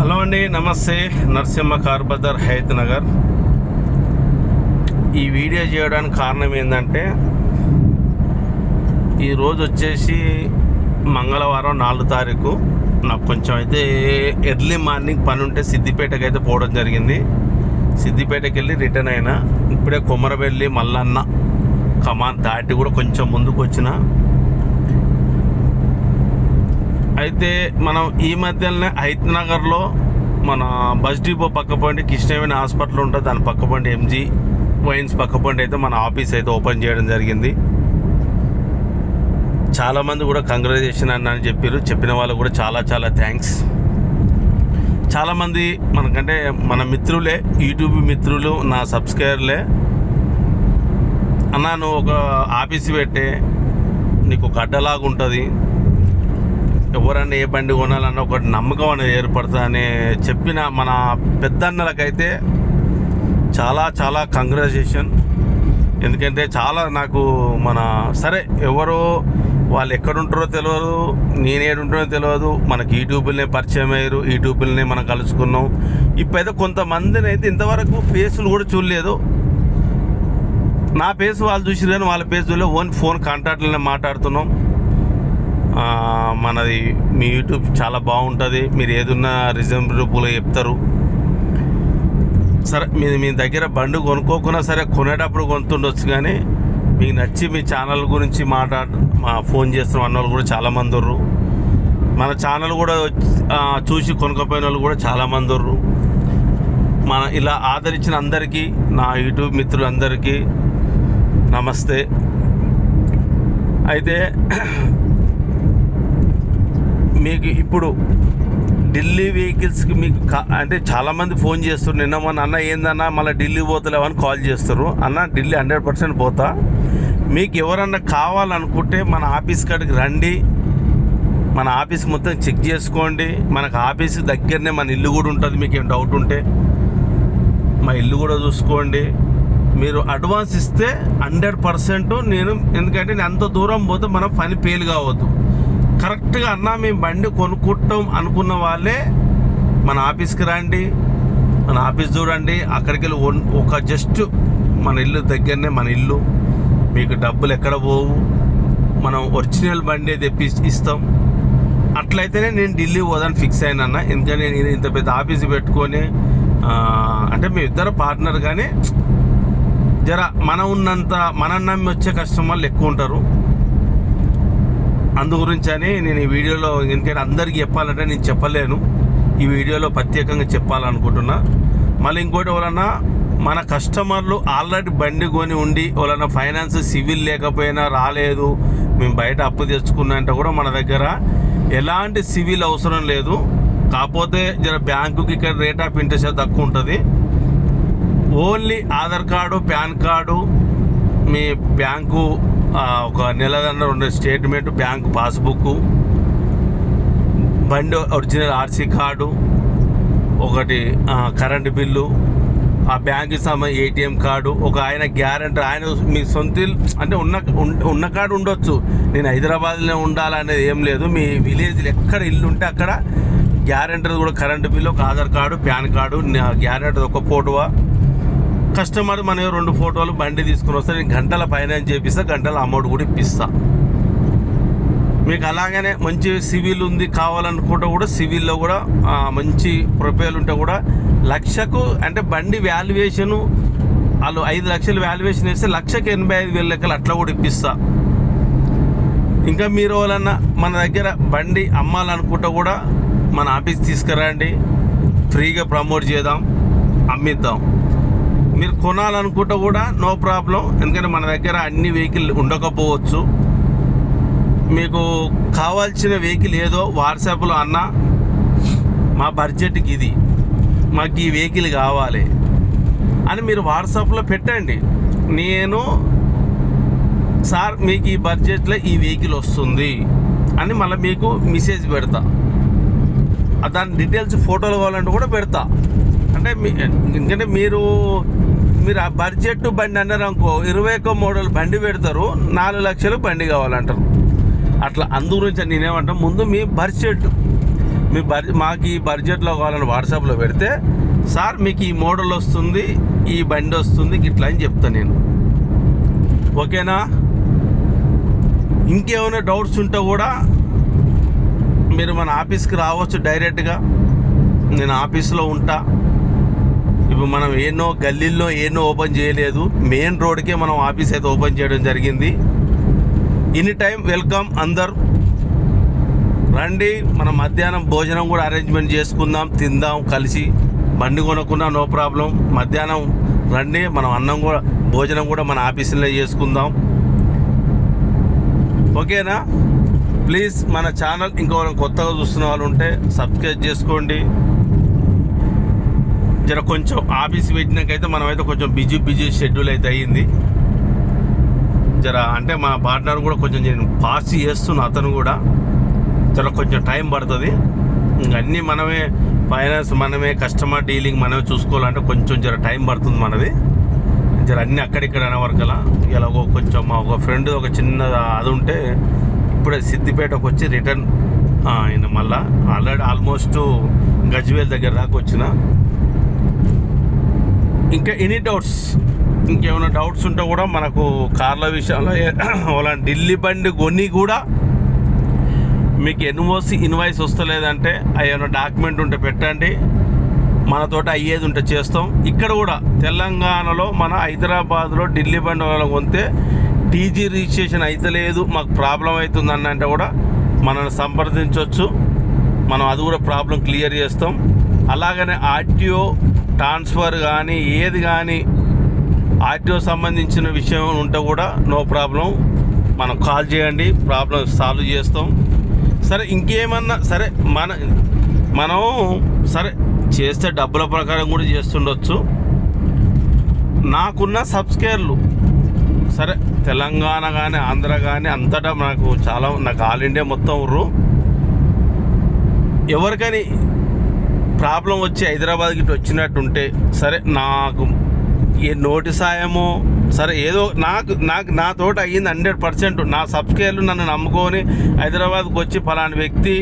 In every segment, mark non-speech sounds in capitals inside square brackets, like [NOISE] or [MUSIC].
Hello అండి నమస్తే. Narasimha car Hayath Nagar. ఈ వీడియో చేయడానికి కారణం ఏంటంటే ఈరోజు వచ్చేసి మంగళవారం నాలుగు తారీఖు. నాకు కొంచెం అయితే ఎర్లీ మార్నింగ్ పని ఉంటే సిద్దిపేటకి అయితే పోవడం జరిగింది. సిద్దిపేటకి వెళ్ళి రిటర్న్ అయినా ఇప్పుడే కొమరవెల్లి మల్లన్న కమాన్ దాటి కూడా కొంచెం ముందుకు వచ్చిన అయితే మనం ఈ మధ్యలోనే హైత్ నగర్లో మన బస్ డిపో పక్కపండి కృష్ణవేణి హాస్పిటల్ ఉంటుంది. దాని పక్కపండి ఎంజీ వైన్స్ పక్కపండి అయితే మన ఆఫీస్ అయితే ఓపెన్ చేయడం జరిగింది. చాలామంది కూడా కంగ్రాచులేషన్ అన్న అని చెప్పారు. చెప్పిన వాళ్ళు కూడా చాలా చాలా థ్యాంక్స్. చాలామంది మనకంటే మన మిత్రులే యూట్యూబ్ మిత్రులు నా సబ్స్క్రైబర్లే. అన్నా నువ్వు ఒక ఆఫీస్ పెట్టే నీకు ఒక అడ్డలాగా ఉంటుంది. ఎవరన్నా ఏ బండి కొనాలన్న ఒక నమ్మకం అనేది ఏర్పడుతుందని చెప్పిన మన పెద్దన్నలకైతే చాలా చాలా కంగ్రాచులేషన్ ఎందుకంటే చాలా నాకు మన సరే ఎవరో వాళ్ళు ఎక్కడుంటారో తెలియదు నేను ఏడుంటారో తెలియదు మనకి యూట్యూబ్లనే పరిచయం అయ్యారు యూట్యూబ్లనే మనం కలుసుకున్నాం. ఇప్పుడైతే కొంతమందిని అయితే ఇంతవరకు ఫేసులు కూడా చూడలేదు. నా ఫేస్ వాళ్ళు చూసిరు కానీ వాళ్ళ పేస్ చూడలేదు. ఓన్ ఫోన్ కాంటాక్ట్లోనే మాట్లాడుతున్నాం. మనది మీ యూట్యూబ్ చాలా బాగుంటుంది. మీరు ఏదున్నా రీజనబుల్గా చెప్తారు. సరే మీ మీ దగ్గర బండి కొనుక్కోకున్నా సరే కొనేటప్పుడు కొనుతుండొచ్చు కానీ మీకు నచ్చి మీ ఛానల్ గురించి మాట్లాడ మా ఫోన్ చేస్తున్న అన్న వాళ్ళు కూడా చాలామంది ఉర్రు. మన ఛానల్ కూడా చూసి కొనుక్కపోయిన వాళ్ళు కూడా చాలామంది ఉర్రు. మన ఇలా ఆదరించిన అందరికీ నా యూట్యూబ్ మిత్రులందరికీ నమస్తే. అయితే మీకు ఇప్పుడు ఢిల్లీ వెహికల్స్కి మీకు అంటే చాలామంది ఫోన్ చేస్తారు నిన్న మన అన్న ఏందన్నా మళ్ళీ ఢిల్లీ పోతలేవు అని కాల్ చేస్తారు. అన్న ఢిల్లీ హండ్రెడ్ పర్సెంట్ పోతా. మీకు ఎవరన్నా కావాలనుకుంటే మన ఆఫీస్ కాడికి రండి. మన ఆఫీస్ మొత్తం చెక్ చేసుకోండి. మనకు ఆఫీస్ దగ్గరనే మన ఇల్లు కూడా ఉంటుంది మీకు ఏం డౌట్ ఉంటే. మా ఇల్లు కూడా చూసుకోండి. మీరు అడ్వాన్స్ ఇస్తే హండ్రెడ్ పర్సెంట్ నేను ఎందుకంటే నేను అంత దూరం పోతే మనం పని ఫెయిల్ కావద్దు. కరెక్ట్గా అన్నా మేము బండి కొనుక్కుంటాం అనుకున్న వాళ్ళే మన ఆఫీస్కి రండి మన ఆఫీస్ చూడండి అక్కడికి వెళ్ళి వన్- ఒక జస్ట్ మన ఇల్లు దగ్గరనే మన ఇల్లు. మీకు డబ్బులు ఎక్కడ పోవు? మనం ఒరిజినల్ బండి తెప్పి ఇస్తాం. అట్లయితేనే నేను ఢిల్లీ పోదాన్ని ఫిక్స్ అయినా అన్న ఎందుకంటే నేను ఇంత పెద్ద ఆఫీస్ పెట్టుకొని అంటే మీ ఇద్దరు పార్ట్నర్ కానీ జర మన ఉన్నంత మనం నమ్మి వచ్చే కస్టమర్లు ఎక్కువ ఉంటారు. అందు గురించి అని నేను ఈ వీడియోలో ఎందుకంటే అందరికీ చెప్పాలంటే నేను చెప్పలేను. ఈ వీడియోలో ప్రత్యేకంగా చెప్పాలనుకుంటున్నా. మళ్ళీ ఇంకోటి ఎవరన్నా మన కస్టమర్లు ఆల్రెడీ బండి కొని ఉండి ఎవరన్నా ఫైనాన్స్ సివిల్ లేకపోయినా రాలేదు మేము బయట అప్పు తెచ్చుకున్నా అంటే కూడా మన దగ్గర ఎలాంటి సివిల్ అవసరం లేదు. కాకపోతే జర బ్యాంకుకి ఇక్కడ రేట్ ఆఫ్ ఇంట్రెస్ట్ తక్కువ ఉంటుంది. Only Aadhaar card PAN card మీ బ్యాంకు ఒక నెలదన్న రెండు స్టేట్మెంట్ బ్యాంక్ పాస్బుక్ బండి ఒరిజినల్ ఆర్సీ కార్డు ఒకటి కరెంటు బిల్లు ఆ బ్యాంక్కి సంబంధించి ఏటీఎం కార్డు ఒక ఆయన గ్యారంటీ ఆయన మీ సొంత ఇల్లు అంటే ఉన్న ఉన్న కార్డు ఉండొచ్చు. నేను హైదరాబాద్లో ఉండాలనేది ఏం లేదు. మీ విలేజ్లో ఎక్కడ ఇల్లు ఉంటే అక్కడ గ్యారంటీ కూడా కరెంటు బిల్లు ఒక Aadhaar card PAN card guarantee ఒక ఫోటోవా కస్టమర్ మన రెండు ఫోటోలు బండి తీసుకుని వస్తే నేను గంటల ఫైనాన్స్ చేపిస్తా గంటల అమౌంట్ కూడా ఇప్పిస్తా. మీకు అలాగనే మంచి సివిల్ ఉంది కావాలనుకుంటే కూడా సివిల్లో కూడా మంచి ప్రొఫైల్ ఉంటే కూడా లక్షకు అంటే బండి వాల్యుయేషను వాళ్ళు ఐదు లక్షలు వాల్యుయేషన్ వేస్తే లక్షకు ఎనభై ఐదు వేల లెక్కలు అట్లా కూడా ఇప్పిస్తా. ఇంకా మీరు ఎవరన్నా మన దగ్గర బండి అమ్మాలనుకుంటే కూడా మన ఆఫీస్ తీసుకురండి ఫ్రీగా ప్రమోట్ చేద్దాం అమ్మిద్దాం. మీరు కొనాలనుకుంటే కూడా నో ప్రాబ్లం ఎందుకంటే మన దగ్గర అన్ని వెహికల్ ఉండకపోవచ్చు. మీకు కావాల్సిన వెహికల్ ఏదో వాట్సాప్లో అన్న మా బడ్జెట్కి ఇది. మాకు ఈ వెహికల్ కావాలి. అని మీరు వాట్సాప్లో పెట్టండి. నేను సార్ మీకు ఈ బడ్జెట్లో ఈ వెహికల్ వస్తుంది. అని మళ్ళీ మీకు మెసేజ్ పెడతా. దాని డీటెయిల్స్ ఫోటోలు కావాలంటే కూడా పెడతా. అంటే మీ ఎందుకంటే మీరు మీరు ఆ బడ్జెట్ బండి అన్నారు అనుకో ఇరవై ఒక్క మోడల్ బండి పెడతారు నాలుగు లక్షలు బండి కావాలంటారు. అట్లా అందు గురించి నేనేమంటా ముందు మీ బడ్జెట్ మీ బర్ మాకు ఈ బడ్జెట్లో కావాలని వాట్సాప్లో పెడితే సార్ మీకు ఈ మోడల్ వస్తుంది ఈ బండి వస్తుంది ఇట్లా అని చెప్తాను నేను. ఓకేనా? ఇంకేమైనా డౌట్స్ ఉంటే కూడా మీరు మన ఆఫీస్కి రావచ్చు డైరెక్ట్గా. నేను ఆఫీస్లో ఉంటా. ఇప్పుడు మనం ఎన్నో గల్లీల్లో ఎన్నో ఓపెన్ చేయలేదు. మెయిన్ రోడ్కే మనం ఆఫీస్ అయితే ఓపెన్ చేయడం జరిగింది. ఎనీ టైం వెల్కమ్ అందరు. రండి మనం మధ్యాహ్నం భోజనం కూడా అరేంజ్మెంట్ చేసుకుందాం తిందాం కలిసి బండి కొనుక్కున్నా నో ప్రాబ్లం. మధ్యాహ్నం రండి మనం అన్నం కూడా భోజనం కూడా మన ఆఫీసులో చేసుకుందాం. ఓకేనా? ప్లీజ్ మన ఛానల్ ఇంకెవరైనా కొత్తగా చూస్తున్న వాళ్ళు ఉంటే సబ్స్క్రైబ్ చేసుకోండి. జర కొంచెం ఆఫీస్ పెట్టినాకైతే మనమైతే కొంచెం బిజీ బిజీ షెడ్యూల్ అయితే అయ్యింది. జర అంటే మా పార్ట్నర్ కూడా కొంచెం నేను పాస్ చేస్తున్నా అతను కూడా. జర కొంచెం టైం పడుతుంది. అన్నీ మనమే ఫైనాన్స్ మనమే కస్టమర్ డీలింగ్ మనమే చూసుకోవాలంటే కొంచెం జర టైం పడుతుంది మనది. జర అన్నీ అక్కడిక్కడ అనే వరకలా ఇలాగో కొంచెం మా ఒక ఫ్రెండ్ ఒక చిన్న అది ఉంటే ఇప్పుడే సిద్దిపేటకు వచ్చి రిటర్న్ ఆయన మళ్ళా. ఆల్రెడీ ఆల్మోస్ట్ గజ్వేల్ దగ్గర దాకా వచ్చిన. ఇంకా ఎనీ డౌట్స్? ఇంకేమైనా డౌట్స్ ఉంటే కూడా మనకు కార్ల విషయంలో అలా [CLEARS THROAT] ఢిల్లీ బండి కొని కూడా మీకు ఎన్ఓసి ఇన్వాయిస్ వస్తలేదంటే ఏమైనా డాక్యుమెంట్ ఉంటే పెట్టండి. మనతోటి అయ్యేది ఉంటే చేస్తాం. ఇక్కడ కూడా తెలంగాణలో మన హైదరాబాద్లో ఢిల్లీ బండి వాళ్ళ కొంతే టీజీ రిజిస్ట్రేషన్ అయితలేదు. మాకు ప్రాబ్లం అవుతుంది అంటే కూడా మనల్ని సంప్రదించవచ్చు మనం అది కూడా ప్రాబ్లం క్లియర్ చేస్తాం. అలాగనే ఆర్టీఓ ట్రాన్స్ఫర్ కానీ ఏది కానీ ఆర్టీఓ సంబంధించిన విషయం ఉంటే కూడా నో ప్రాబ్లం. మనం కాల్ చేయండి ప్రాబ్లం సాల్వ్ చేస్తాం. సరే ఇంకేమన్నా సరే మన మనం సరే చేస్తే డబ్బుల ప్రకారం కూడా చేస్తుండొచ్చు. నాకున్న సబ్స్క్రైబర్లు సరే తెలంగాణ కానీ ఆంధ్ర కానీ అంతటా నాకు చాలా నాకు ఆల్ ఇండియా మొత్తం ఉర్రు ఎవరికని ప్రాబ్లం వచ్చి హైదరాబాద్కి ఇటు వచ్చినట్టుంటే సరే నాకు ఏ నోటి సాయమో సరే ఏదో నాకు నాకు నా తోట అయ్యింది హండ్రెడ్ పర్సెంట్. నా సబ్స్క్రైబర్లు నన్ను నమ్ముకొని హైదరాబాద్కి వచ్చి ఫలాని వ్యక్తి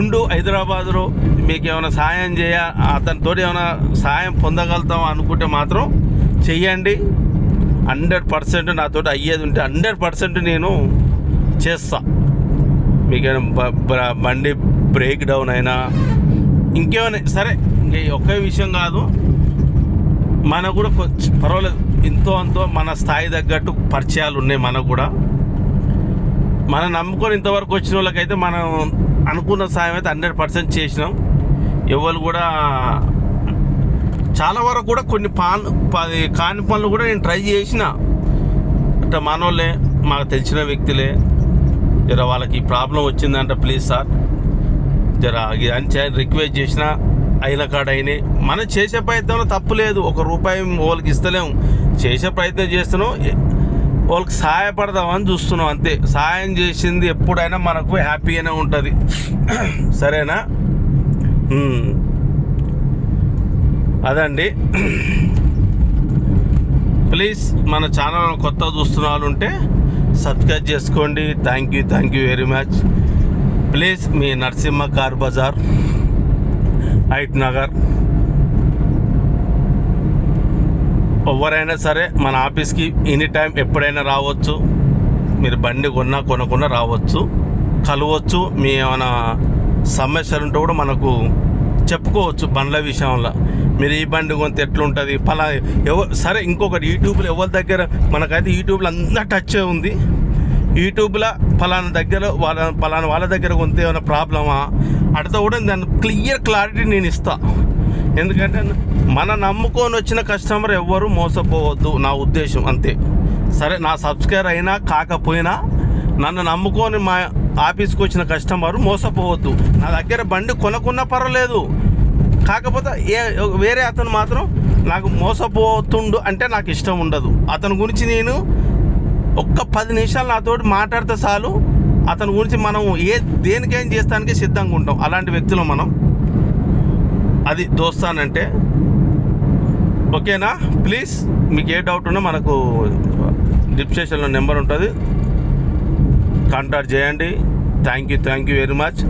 ఉండు హైదరాబాద్లో మీకు ఏమైనా సాయం చేయ అతనితో ఏమైనా సాయం పొందగలుగుతాం అనుకుంటే మాత్రం చెయ్యండి. హండ్రెడ్ పర్సెంట్ నాతో అయ్యేది ఉంటే హండ్రెడ్ పర్సెంట్ నేను చేస్తా. మీకు ఏమైనా బండి బ్రేక్ డౌన్ అయినా ఇంకేమైనా సరే ఇంక ఒకే విషయం కాదు. మనకు కూడా కొంచెం పర్వాలేదు. ఇంతో అంతో మన స్థాయి తగ్గట్టు పరిచయాలు ఉన్నాయి మనకు కూడా. మనం నమ్ముకొని ఇంతవరకు వచ్చిన వాళ్ళకైతే మనం అనుకున్న సాయం అయితే హండ్రెడ్ పర్సెంట్ చేసినాం. ఎవరు కూడా చాలా వరకు కూడా కొన్ని పాన్ పది కాని పనులు కూడా నేను ట్రై చేసిన. అంటే మనోళ్ళే మాకు తెలిసిన వ్యక్తులే. జర వాళ్ళకి ఈ ప్రాబ్లం వచ్చిందంట ప్లీజ్ సార్. జర అని రిక్వెస్ట్ చేసిన అయిన కాడ అయినాయి. మనం చేసే ప్రయత్నంలో తప్పు లేదు. ఒక రూపాయి వాళ్ళకి ఇస్తలేము చేసే ప్రయత్నం చేస్తున్నాం. వాళ్ళకి సహాయపడదామని చూస్తున్నాం అంతే. సహాయం చేసింది ఎప్పుడైనా మనకు హ్యాపీగానే ఉంటుంది. [CLEARS THROAT] సరేనా? అదండి. [CLEARS THROAT] ప్లీజ్ మన ఛానల్ కొత్త చూస్తున్న వాళ్ళు ఉంటే సబ్స్క్రైబ్ చేసుకోండి. Thank you thank you very much please me Narasimha car Bazar height Nagar. ఎవరైనా సరే మన ఆఫీస్కి ఎనీ టైం ఎప్పుడైనా రావచ్చు. మీరు బండి కొన్నా కొనకుండా రావచ్చు. కలవచ్చు. మీ ఏమైనా సమస్యలు ఉంటే కూడా మనకు చెప్పుకోవచ్చు బండ్ల విషయంలో. మీరు ఈ బండి కొంత ఎట్లుంటుంది? పలా ఎవ సరే ఇంకొకటి యూట్యూబ్లో ఎవరి దగ్గర మనకైతే యూట్యూబ్లో అంతా టచ్ ఉంది. యూట్యూబ్లో ఫలానా దగ్గర వాళ్ళ ఫలానా వాళ్ళ దగ్గర కొంత ఏమైనా ప్రాబ్లమా? అడితే కూడా దాని క్లియర్ క్లారిటీ నేను ఇస్తా. ఎందుకంటే మన నమ్ముకొని వచ్చిన కస్టమర్ ఎవ్వరూ మోసపోవద్దు నా ఉద్దేశం అంతే. సరే నా సబ్స్క్రైబర్ అయినా కాకపోయినా నన్ను నమ్ముకొని మా ఆఫీస్కి వచ్చిన కస్టమర్ మోసపోవద్దు. నా దగ్గర బండి కొనకున్నా పర్వాలేదు. కాకపోతే ఏ వేరే అతను మాత్రం నాకు మోసపోతుండు అంటే నాకు ఇష్టం ఉండదు. అతని గురించి నేను ఒక్క పది నిమిషాలు నాతోటి మాట్లాడితే చాలు. అతని గురించి మనం ఏ దేనికేం చేస్తానికి సిద్ధంగా ఉంటాం. అలాంటి వ్యక్తులు మనం. అది దోస్తానంటే. ఓకేనా? ప్లీజ్ మీకు ఏ డౌట్ ఉన్నా మనకు డిప్సేషన్లో నెంబర్ ఉంటుంది. కాంటాక్ట్ చేయండి. Thank you thank you very much.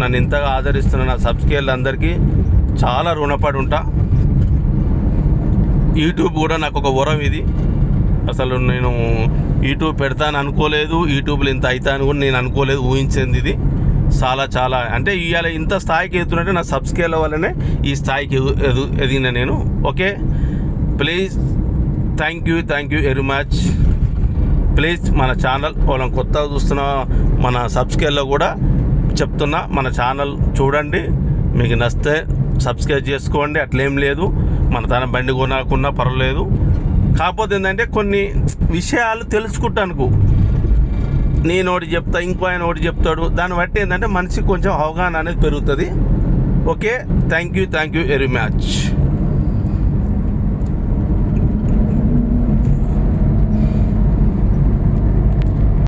నన్ను ఇంతగా ఆదరిస్తున్న నా సబ్స్క్రైబర్లు అందరికీ చాలా రుణపడి ఉంటా. యూట్యూబ్ కూడా నాకు ఒక వరం ఇది. అసలు నేను యూట్యూబ్ పెడతాను అనుకోలేదు యూట్యూబ్లో ఇంత అవుతాను కూడా నేను అనుకోలేదు ఊహించింది ఇది. చాలా చాలా. అంటే ఇవాళ ఇంత స్థాయికి ఎదుగుతుంటే నా సబ్స్క్రైబ్ వల్లనే ఈ స్థాయికి ఎదు- ఎదు ఎదిగిన నేను. Okay? Please thank you thank you very much. Please మన ఛానల్ మనం కొత్తగా చూస్తున్న మన సబ్స్క్రైబ్లో కూడా చెప్తున్నా మన ఛానల్ చూడండి. మీకు నచ్చితే సబ్స్క్రైబ్ చేసుకోండి అట్లేం లేదు. మన తన బండి కొనకున్నా పర్వాలేదు. కాకపోతే ఏంటంటే కొన్ని విషయాలు తెలుసుకుంటానుకు. నేను ఒకటి చెప్తా ఇంకో ఆయన ఒకటి చెప్తాడు. దాన్ని బట్టి ఏంటంటే మనిషికి కొంచెం అవగాహన అనేది పెరుగుతుంది. Okay? Thank you thank you very much